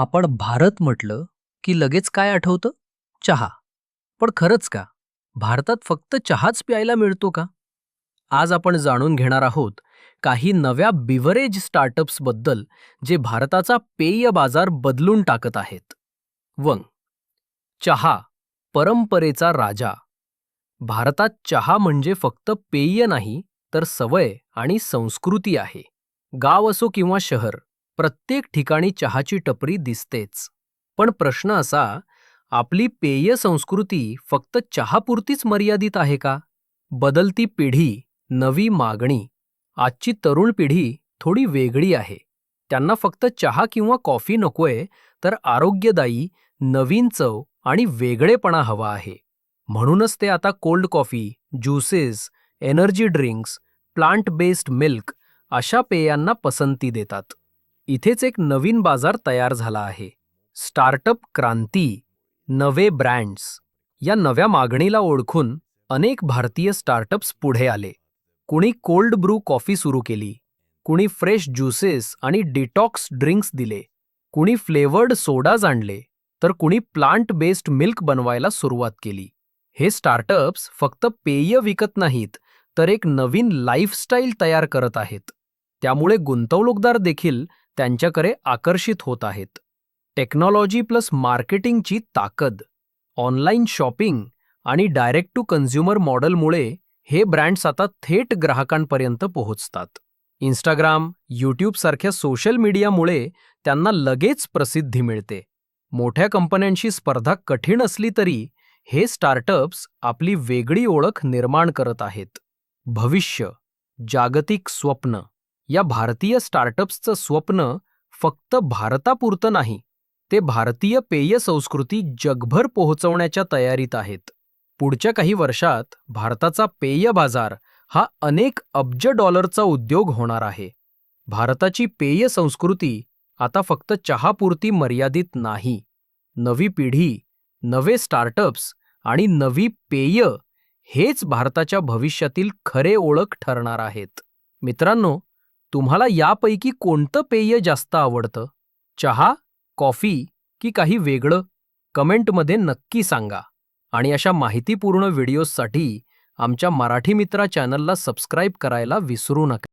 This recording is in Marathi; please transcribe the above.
आपण भारत म्हटलं की लगेच काय आठवतं? चहा. पण खरंच का? भारतात फक्त चहाच प्यायला मिळतो का? आज आपण जाणून घेणार आहोत काही नव्या बिव्हरेज स्टार्टअप्सबद्दल जे भारताचा पेय बाजार बदलून टाकत आहेत. वंग. चहा परंपरेचा राजा. भारतात चहा म्हणजे फक्त पेय नाही तर सवय आणि संस्कृती आहे. गाव असो किंवा शहर प्रत्येक ठिकाणी चहाची टपरी दिसतेच. पण प्रश्न असा आपली पेय संस्कृती फक्त चहापुरतीच मर्यादित आहे का? बदलती पिढी नवी मागणी. आजची तरुण पिढी थोडी वेगळी आहे. त्यांना फक्त चहा किंवा कॉफी नकोय तर आरोग्यदायी नवीन चव आणि वेगळेपणा हवा आहे. म्हणूनच ते आता cold coffee juices energy drinks plant based milk अशा पेयांना पसंती देतात. इथेच एक नवीन बाजार तयार झाला आहे. स्टार्टअप क्रांती नवे ब्रँड्स या नव्या मागणीला ओळखून अनेक भारतीय स्टार्टअप्स पुढे आले. कुणी कोल्ड ब्रू कॉफी सुरू केली कुणी फ्रेश ज्युसेस आणि डिटॉक्स ड्रिंक्स दिले कुणी फ्लेवर्ड सोडाज आणले तर कुणी प्लांट बेस्ड मिल्क बनवायला सुरुवात केली. हे स्टार्टअप्स फक्त पेय विकत नाहीत तर एक नवीन लाईफस्टाईल तयार करत आहेत. त्यामुळे गुंतवणूकदार देखील त्यांच्याकडे आकर्षित होत आहेत. टेक्नॉलॉजी प्लस मार्केटिंगची ताकद ऑनलाईन शॉपिंग आणि डायरेक्ट टू कन्झ्युमर मॉडेलमुळे हे ब्रँड्स आता थेट ग्राहकांपर्यंत पोहोचतात. इंस्टाग्राम यूट्यूबसारख्या सोशल मीडियामुळे त्यांना लगेच प्रसिद्धी मिळते. मोठ्या कंपन्यांशी स्पर्धा कठीण असली तरी हे स्टार्टअप्स आपली वेगळी ओळख निर्माण करत आहेत. भविष्य जागतिक स्वप्न. या भारतीय स्टार्टअप्सचं स्वप्न फक्त भारतापुरतं नाही ते भारतीय पेय संस्कृती जगभर पोहोचवण्याच्या तयारीत आहेत. पुढच्या काही वर्षात भारताचा पेय बाजार हा अनेक अब्ज डॉलरचा उद्योग होणार आहे. भारताची पेय संस्कृती आता फक्त चहापुरती मर्यादित नाही. नवी पिढी नवे स्टार्टअप्स आणि नवी पेय हेच भारताच्या भविष्यातील खरे ओळख ठरणार आहेत. मित्रांनो तुम्हाला यापैकी कोणतं पेय जास्त आवडतं? चहा कॉफी की काही वेगळं? कमेंटमध्ये नक्की सांगा. आणि अशा माहितीपूर्ण व्हिडिओजसाठी आमच्या मराठी मित्रा चॅनलला सबस्क्राईब करायला विसरू नका.